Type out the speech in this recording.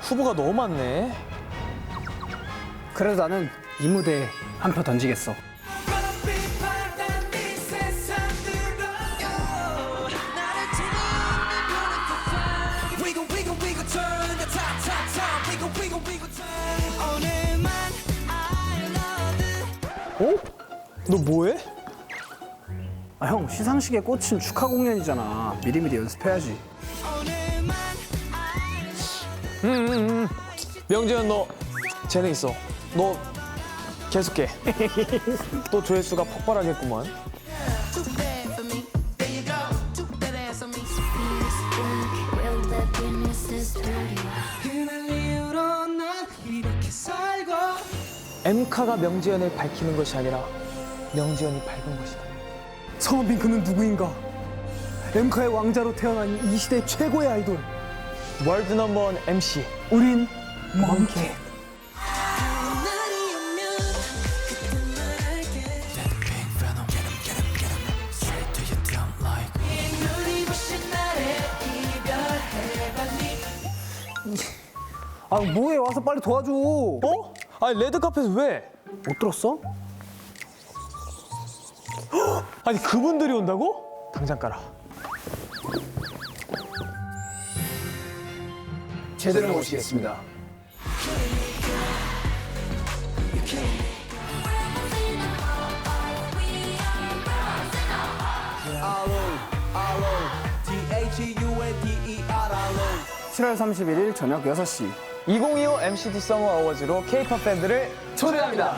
후보가 너무 많네. 그래도 나는 이 무대에 한 표 던지겠어. 어? 너 뭐해? 아, 형 시상식에 꽂힌 축하 공연이잖아. 미리미리 연습해야지. 오늘만 명재현 너 재능 있어. 너 계속해. 또 조회수가 폭발하겠구만. 엠카가 명재현을 밝히는 것이 아니라 명재현이 밝은 것이다. 성은빈 그는 누구인가? 엠카의 왕자로 태어난 이 시대 최고의 아이돌. 월드 넘버 원 MC. 우린 멍게. 아 뭐해 와서 빨리 도와줘. 못 어? 아니 레드카펫 왜? 들었어? 아니 그분들이 온다고? 당장 깔아. 제대로 모시겠습니다. D-H-U-N-D-E-R 알론 7월 31일 저녁 6시 2025 MCT 서머 어워즈로 K-pop 팬들을 초대합니다.